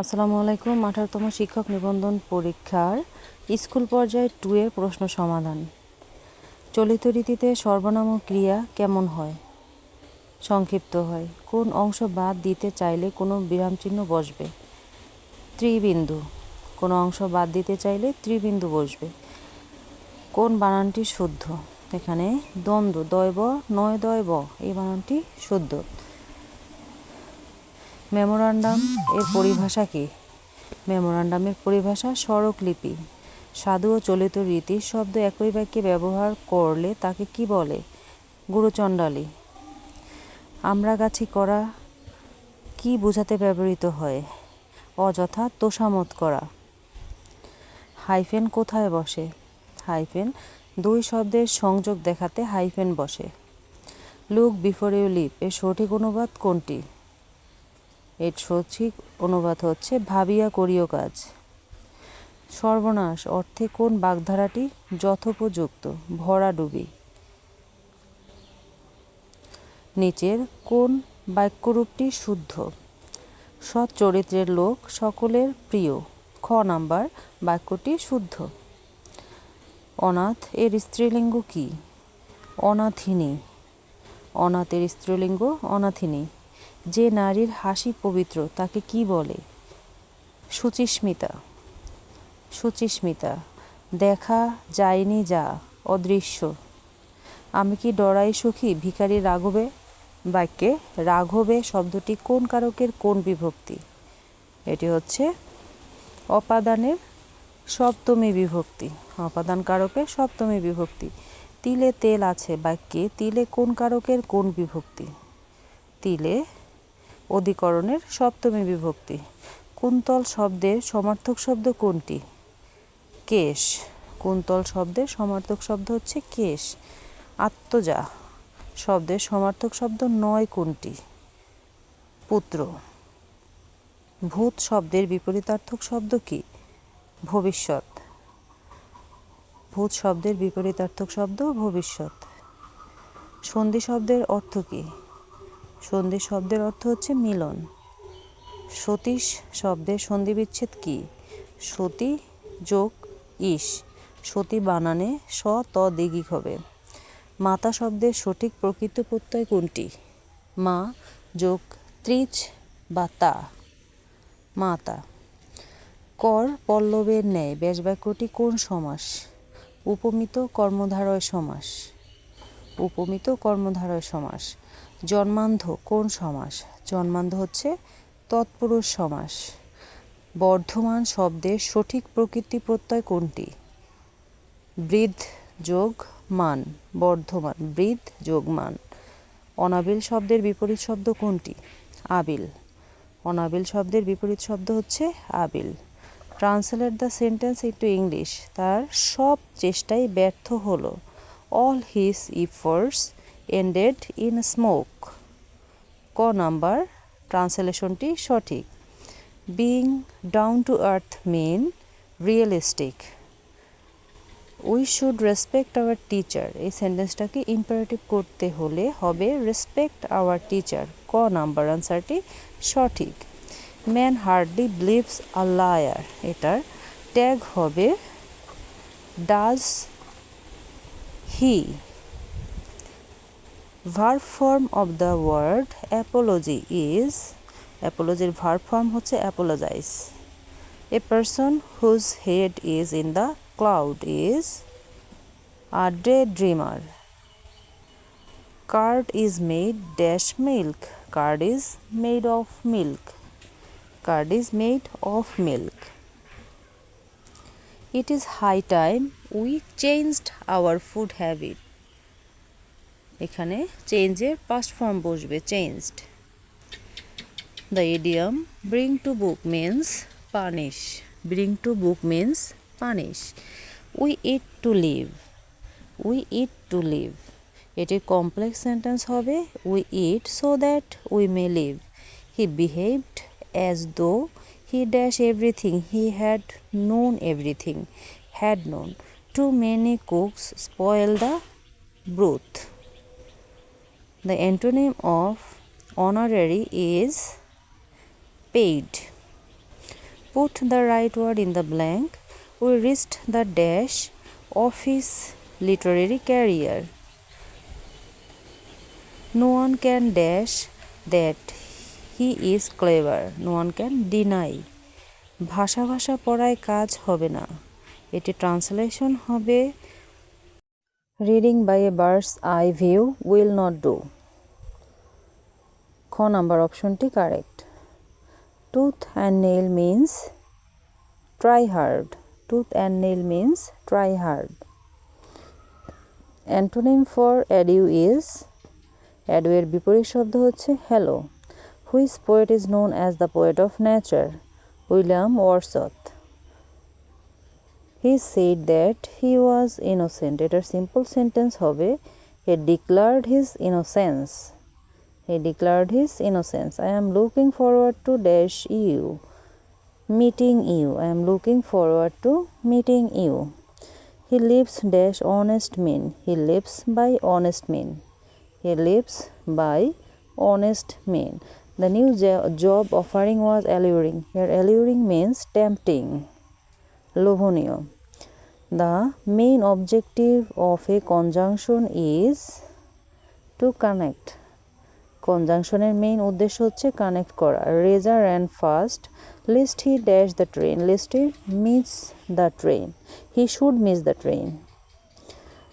আসসালামু আলাইকুম, আঠারোতম শিক্ষক নিবন্ধন পরীক্ষার স্কুল পর্যায়ে টু এর প্রশ্ন সমাধান। চলিত রীতিতে সর্বনাম ক্রিয়া কেমন হয়? সংক্ষিপ্ত হয়। কোন অংশ বাদ দিতে চাইলে কোনো বিরামচিহ্ন বসবে? ত্রিবিন্দু। কোনো অংশ বাদ দিতে চাইলে ত্রিবিন্দু বসবে। কোন বানানটি শুদ্ধ? এখানে দ্বন্দ্ব দয়ব নয় দয়ব এই বানানটি শুদ্ধ। মেমোরান্ডাম এর পরিভাষা কি? মেমোরান্ডামের পরিভাষা স্মারকলিপি সাধু ও চলিত রীতি শব্দ একই বাক্যে ব্যবহার করলে তাকে কি বলে? গুরুচণ্ডালী। আমরা গাছি করা কি বোঝাতে ব্যবহৃত হয়? অযথা তোষামত করা। হাইফেন কোথায় বসে? হাইফেন দুই শব্দের সংযোগ দেখাতে হাইফেন বসে। লুক বিফোর ইউ লিভ এর সঠিক অনুবাদ কোনটি? এর সঠিক অনুবাদ হচ্ছে, ভাবিয়া করিও কাজ। সর্বনাশ, অর্থে কোন বাগধারাটি যথোপযুক্ত? ভরাডুবি নিচের, কোন বাক্যরূপটি শুদ্ধ? সৎ চরিত্রের লোক সকলের প্রিয়। খ নাম্বার, বাক্যটি শুদ্ধ। অনাথ এর স্ত্রীলিঙ্গ কি? অনাথিনী। অনাথের স্ত্রীলিঙ্গ অনাথিনী। যে নারীর হাসি পবিত্র, তাকে কি বলে? সুচিস্মিতা। সুচিস্মিতা, দেখা যায়নি যা, অদৃশ্য। আমি কি ডরাই সুখী ভিখারি রাঘবে? বাক্যে, রাঘবে শব্দটি কোন কারকের কোন বিভক্তি? এটি হচ্ছে অপাদানের সপ্তমী বিভক্তি। অপাদান কারকের সপ্তমী বিভক্তি। তিলে তেল আছে, বাক্যে, তিলে কোন কারকের কোন বিভক্তি? তিলে অধিকরণের সপ্তমী বিভক্তি। কুন্তল শব্দের সমার্থক শব্দ কোনটি? কেশ। কুন্তল শব্দের সমার্থক শব্দ হচ্ছে কেশ। আত্মজা শব্দের সমার্থক শব্দ নয় কোনটি? পুত্র। ভূত শব্দের বিপরীতার্থক শব্দ কি? ভবিষ্যৎ। ভূত শব্দের বিপরীতার্থক শব্দ ভবিষ্যৎ। সন্ধি শব্দের অর্থ কী? সন্ধি শব্দের অর্থ হচ্ছে মিলন। সতীশ শব্দের সন্ধি বিচ্ছেদ কি? সতী যোগ ইস। সতী বানানে স ত দিঘিক হবে। মাতা শব্দের সঠিক প্রকৃত প্রত্যয় কোনটি? মা যোগ ত্রিচ বা তা। মাতা। কর পল্লবের ন্যায় ব্যাসবাক্যটি কোন সমাস? উপমিত কর্মধারয় সমাস। উপমিত কর্মধারয় সমাস। জন্মান্ধ কোন সমাস? জন্মান্ধ হচ্ছে তৎপুরুষ সমাস। বর্ধমান শব্দের সঠিক প্রকৃতি প্রত্যয় কোনটি? বৃদ্ধ যোগ মান, বর্ধমান, বৃদ্ধ যোগ মান। অনাবিল শব্দের বিপরীত শব্দ কোনটি? আবিল। অনাবিল শব্দের বিপরীত শব্দ হচ্ছে আবিল। Translate the sentence into English. তার সব চেষ্টাই ব্যর্থ হলো। All his efforts ended in smoke ক নাম্বার ট্রান্সলেশনটি সঠিক। Being down to earth men realistic we should respect our teacher এই সেন্টেন্সটাকে ইম্পারেটিভ করতে হলে হবে রেসপেক্ট আওয়ার টিচার ক নাম্বার আনসারটি সঠিক। Man hardly believes a liar এটার ট্যাগ হবে does he verb form of the word apology is অ্যাপোলজির verb form হচ্ছে apologise a person whose head is in the cloud is a day dreamer curd is made dash milk curd is made of milk curd is made of milk It is high time we changed our food habit. এখানে চেঞ্জের past form বসবে changed the idiom bring to book means punish bring to book means punish we eat to live we eat to live এটির complex sentence হবে we eat so that we may live he behaved as though he dash everything he had known everything had known. Too many cooks spoil the broth. The antonym of honorary is paid Put the right word in the blank. We risked the dash of his literary career. No one can dash that he is clever. No one can deny. ভাষা ভাষা পড়ায় কাজ হবে না এটি translation হবে reading by a bird's eye view will not do খ number অপশনটি correct tooth and nail means try hard tooth and nail means try hard antonym for adieu is adieu এর বিপরীত শব্দ হচ্ছে hello which poet is known as the poet of nature William Wordsworth He said that he was innocent এটার simple sentence হবে he declared his innocence he declared his innocence I am looking forward to dash you meeting you. I am looking forward to meeting you. He lives dash honest men. He lives by honest men. He lives by honest men. The new jo- job offering was alluring. Here, alluring means tempting. লোভনীয়। The main objective of a conjunction is to connect কনজাংশনের main উদ্দেশ্য হচ্ছে connect করা। Razor and fast lest he dash the train lest he miss the train he should miss the train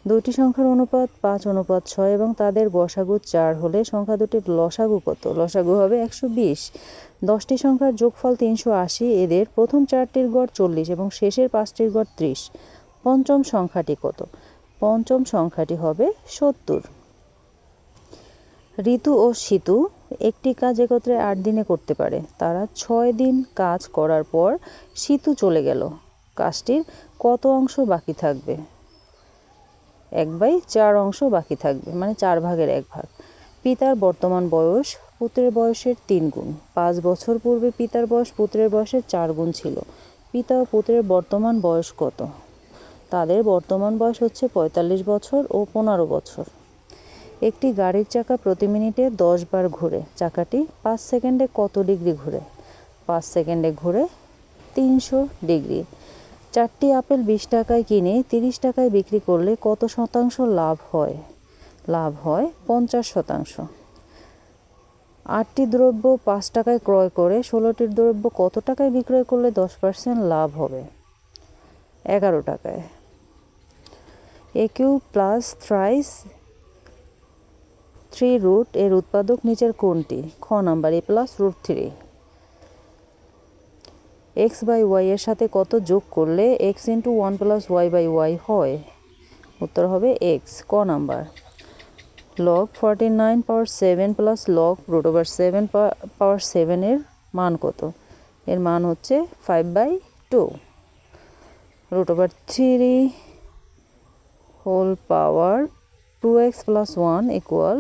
দুটি সংখ্যার অনুপাত, পাঁচ অনুপাত ছয় এবং তাদের গসাগু চার হলে সংখ্যা দুটির লসাগু কত? লসাগু হবে একশো বিশ। দশটি সংখ্যার যোগফল তিনশো আশি, এদের প্রথম চারটির গড় চল্লিশ এবং শেষের পাঁচটির গড় ত্রিশ। পঞ্চম সংখ্যাটি কত? পঞ্চম সংখ্যাটি হবে সত্তর। ঋতু ও শীতু একটি কাজ একত্রে আট দিনে করতে পারে। তারা ছয় দিন কাজ করার পর শীতু চলে গেল। কাজটির কত অংশ বাকি থাকবে? এক বাই চার অংশ বাকি থাকবে মানে চার ভাগের এক ভাগ। পিতার বর্তমান বয়স পুত্রের বয়সের তিন গুণ। পাঁচ বছর পূর্বে পিতার বয়স পুত্রের বয়সের চার গুণ ছিল। পিতা ও পুত্রের বর্তমান বয়স কত? তাদের বর্তমান বয়স হচ্ছে পঁয়তাল্লিশ বছর ও পনেরো বছর। একটি গাড়ির চাকা প্রতি মিনিটে দশ বার ঘুরে। চাকাটি পাঁচ সেকেন্ডে কত ডিগ্রি ঘুরে? পাঁচ সেকেন্ডে ঘুরে তিনশো ডিগ্রি। চারটি আপেল বিশ টাকায় কিনে তিরিশ টাকায় বিক্রি করলে কত শতাংশ লাভ হয়? লাভ হয় পঞ্চাশ শতাংশ। আটটি দ্রব্য পাঁচ টাকায় ক্রয় করে ষোলোটির দ্রব্য কত টাকায় বিক্রয় করলে দশ পার্সেন্ট লাভ হবে? এগারো টাকায়। AQ plus thrice three root এর উৎপাদক নিচের কোনটি? খ number a plus root three. X by y এর সাথে কত যোগ করলে x into one plus y by y হয়? উত্তর হবে এক্স, ক number. Log forty nine power seven plus log root over seven power সেভেনের মান কত? এর মান হচ্ছে five by two root over three whole power two x plus one equal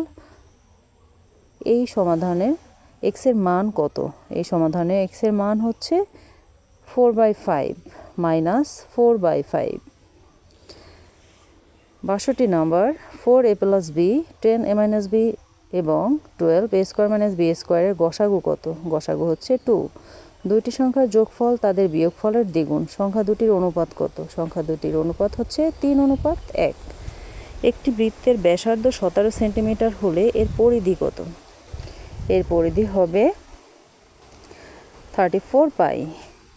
এই সমাধানের এক্সের মান কত? এই সমাধানে এক্সের মান হচ্ছে four by five, minus four by five. বাষট্টি নম্বর, four a plus b, ten a minus b এবং twelve a square minus b স্কোয়ারের গসাগু কত? গসাগু হচ্ছে টু। দুইটি সংখ্যার যোগফল তাদের বিয়োগফলের দ্বিগুণ। সংখ্যা দুটির অনুপাত কত? সংখ্যা দুটির অনুপাত হচ্ছে তিন অনুপাত এক। একটি বৃত্তের ব্যাসার্ধ সতেরো সেন্টিমিটার হলে এর পরিধি কত? এর পরিধি হবে thirty four pi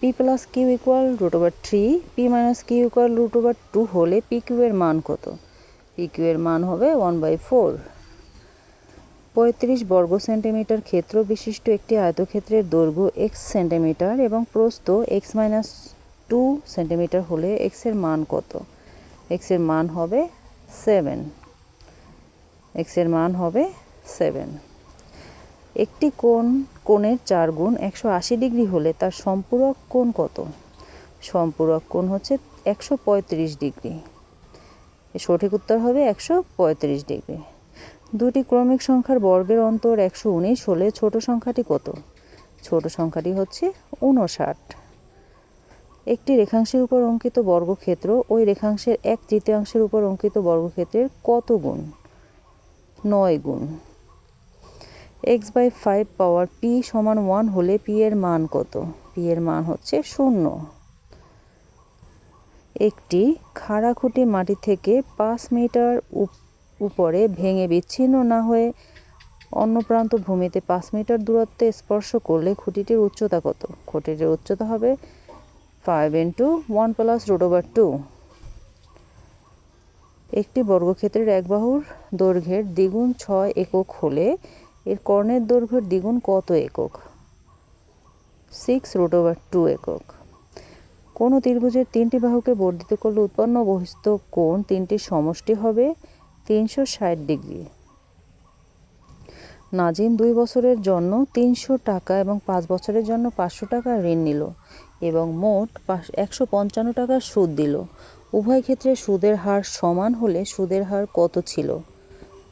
p plus q equal root over three p minus q equal root over two হলে পি কিউ এর মান কত? পি কিউ এর মান হবে ওয়ান বাই ফোর পঁয়ত্রিশ বর্গ সেন্টিমিটার ক্ষেত্র বিশিষ্ট একটি আয়তক্ষেত্রের দৈর্ঘ্য এক্স সেন্টিমিটার এবং প্রস্থ এক্স মাইনাস টু সেন্টিমিটার হলে এক্সের মান কত? এক্সের মান হবে সেভেন এক্সের মান হবে সেভেন একটি কোণ, কোণের চার গুণ একশো আশি ডিগ্রি হলে তার সম্পূরক কোণ কত? সম্পূরক কোণ হচ্ছে একশো পঁয়ত্রিশ ডিগ্রি। সঠিক উত্তর হবে একশো পঁয়ত্রিশ ডিগ্রি। দুটি ক্রমিক সংখ্যার বর্গের অন্তর একশো উনিশ হলে ছোট সংখ্যাটি কত? ছোট সংখ্যাটি হচ্ছে উনষাট একটি রেখাংশের উপর অঙ্কিত বর্গক্ষেত্র ওই রেখাংশের এক তৃতীয়াংশের উপর অঙ্কিত বর্গক্ষেত্রের কত গুণ? নয় গুণ। X by five power p সমান ওয়ান হলে পি এর মান কত? পি এর মান হচ্ছে শূন্য। একটি খুঁটি মাটি থেকে পাঁচ মিটার উপ- উপরে ভেঙে বিচ্ছিন্ন না হয়ে অন্য প্রান্ত ভূমিতে পাঁচ মিটার দূরত্বে স্পর্শ করলে খুঁটিটির উচ্চতা কত? খুঁটিটির উচ্চতা হবে five into one plus root over two একটি বর্গক্ষেত্রের এক বাহুর দৈর্ঘ্যের দ্বিগুণ ছয় একক হলে এর কর্ণের দৈর্ঘ্যের দ্বিগুণ কত একক? সিক্স রুট ওভার টু একক। কোনো ত্রিভুজের তিনটি বাহুকে বর্ধিত করলে উৎপন্ন বহিস্থ কোণ তিনটির সমষ্টি হবে তিনশো ষাট ডিগ্রি। নাজিম দুই বছরের জন্য তিনশো টাকা এবং পাঁচ বছরের জন্য পাঁচশো টাকা ঋণ নিল এবং মোট একশো পঞ্চান্ন টাকা সুদ দিল। উভয় ক্ষেত্রে সুদের হার সমান হলে সুদের হার কত ছিল?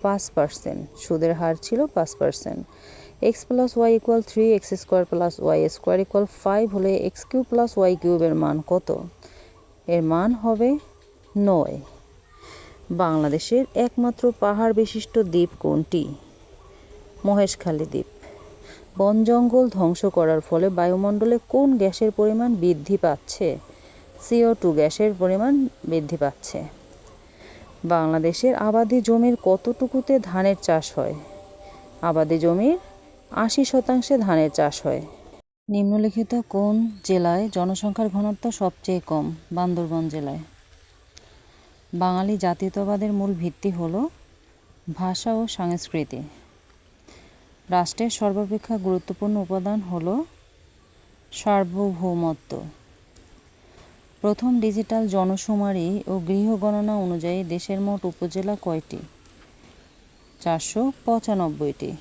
পাঁচ পার্সেন্ট। সুদের হার ছিল পাঁচ percent x plus y equal three x square plus y square equal five হলে এক্স কিউব প্লাস ওয়াই কিউবের মান কত? এর মান হবে নয়। বাংলাদেশের একমাত্র পাহাড় বিশিষ্ট দ্বীপ কোনটি? মহেশখালী দ্বীপ। বন জঙ্গল ধ্বংস করার ফলে বায়ুমণ্ডলে কোন গ্যাসের পরিমাণ বৃদ্ধি পাচ্ছে? সিও টু গ্যাসের পরিমাণ বৃদ্ধি পাচ্ছে। বাংলাদেশের আবাদি জমির কতটুকুতে ধানের চাষ হয়? আবাদি জমির আশি শতাংশে ধানের চাষ হয়। নিম্নলিখিত কোন জেলায় জনসংখ্যার ঘনত্ব সবচেয়ে কম? বান্দরবান জেলায়। বাঙালি জাতীয়তাবাদের মূল ভিত্তি হল ভাষা ও সংস্কৃতি। রাষ্ট্রের সর্বাপেক্ষা গুরুত্বপূর্ণ উপাদান হল সার্বভৌমত্ব। প্রথম ডিজিটাল জনশুমারি ও গৃহগণনা অনুযায়ী দেশের মোট উপজেলা কয়টি? চারশো পঁচানব্বইটি।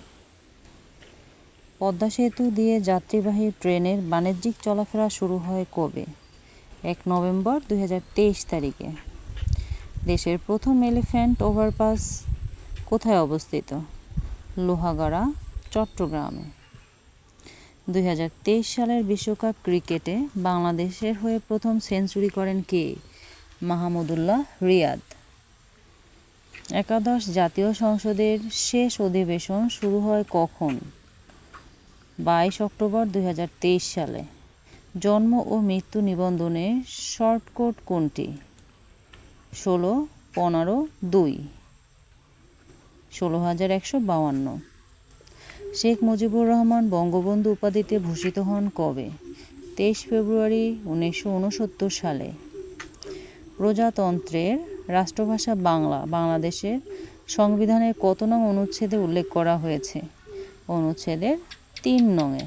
পদ্মা সেতু দিয়ে যাত্রীবাহী ট্রেনের বাণিজ্যিক চলাফেরা শুরু হয় কবে? এক নভেম্বর দু হাজার তেইশ তারিখে। দেশের প্রথম এলিফ্যান্ট ওভারপাস কোথায় অবস্থিত? লোহাগাড়া, চট্টগ্রামে। দুই হাজার তেইশ সালের বিশ্বকাপ ক্রিকেটে বাংলাদেশের হয়ে প্রথম সেঞ্চুরি করেন কে? মাহমুদুল্লাহ রিয়াদ। একাদশ জাতীয় সংসদের শেষ অধিবেশন শুরু হয় কখন? বাইশ অক্টোবর দুই হাজার তেইশ সালে। জন্ম ও মৃত্যু নিবন্ধনে শর্টকোট কোনটি? ষোলো, পনেরো, দুই। ষোলো হাজার একশো বাউান্ন শেখ মুজিবুর রহমান বঙ্গবন্ধু উপাধিতে ভূষিত হন কবে? তেইশ ফেব্রুয়ারি উনিশশো উনসত্তর সালে। প্রজাতন্ত্রের রাষ্ট্রভাষা বাংলা, বাংলাদেশের সংবিধানের কত নং অনুচ্ছেদে উল্লেখ করা হয়েছে? অনুচ্ছেদের তিন নঙে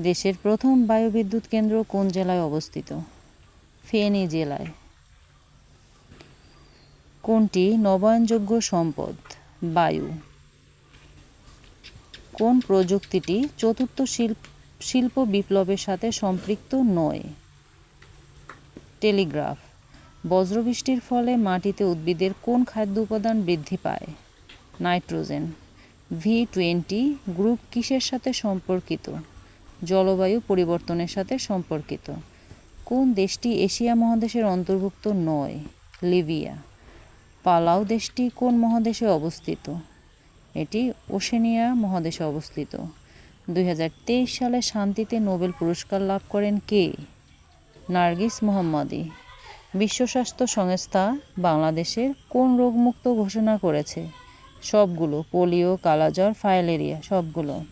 দেশের প্রথম বায়ুবিদ্যুৎ কেন্দ্র কোন জেলায় অবস্থিত? ফেনী জেলায়। কোনটি নবায়নযোগ্য সম্পদ? বায়ু। কোন প্রযুক্তিটি চতুর্থ শিল্প শিল্প বিপ্লবের সাথে সম্পৃক্ত নয়? টেলিগ্রাফ। বজ্রবৃষ্টির ফলে মাটিতে উদ্ভিদের কোন খাদ্য উপাদান বৃদ্ধি পায়? নাইট্রোজেন। ভি টোয়েন্টি গ্রুপ কিসের সাথে সম্পর্কিত? জলবায়ু পরিবর্তনের সাথে সম্পর্কিত। কোন দেশটি এশিয়া মহাদেশের অন্তর্ভুক্ত নয়? লিবিয়া। পালাউ দেশটি কোন মহাদেশে অবস্থিত? এটি ওশেনিয়া মহাদেশে অবস্থিত। দুই হাজার তেইশ সালে শান্তিতে নোবেল পুরস্কার লাভ করেন কে? নার্গিস মোহাম্মদী। বিশ্ব স্বাস্থ্য সংস্থা বাংলাদেশের কোন রোগমুক্ত ঘোষণা করেছে? সবগুলো, পোলিও, কালাজ্বর, ফাইলেরিয়া, সবগুলো।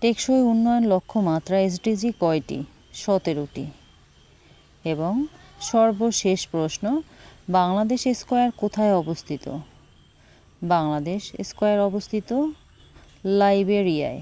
টেকসই উন্নয়ন লক্ষ্যমাত্রা এসডিজি কয়টি? সতেরোটি। এবং সর্বশেষ প্রশ্ন, বাংলাদেশ স্কোয়ার কোথায় অবস্থিত? বাংলাদেশ স্কোয়ার অবস্থিত লাইবেরিয়ায়।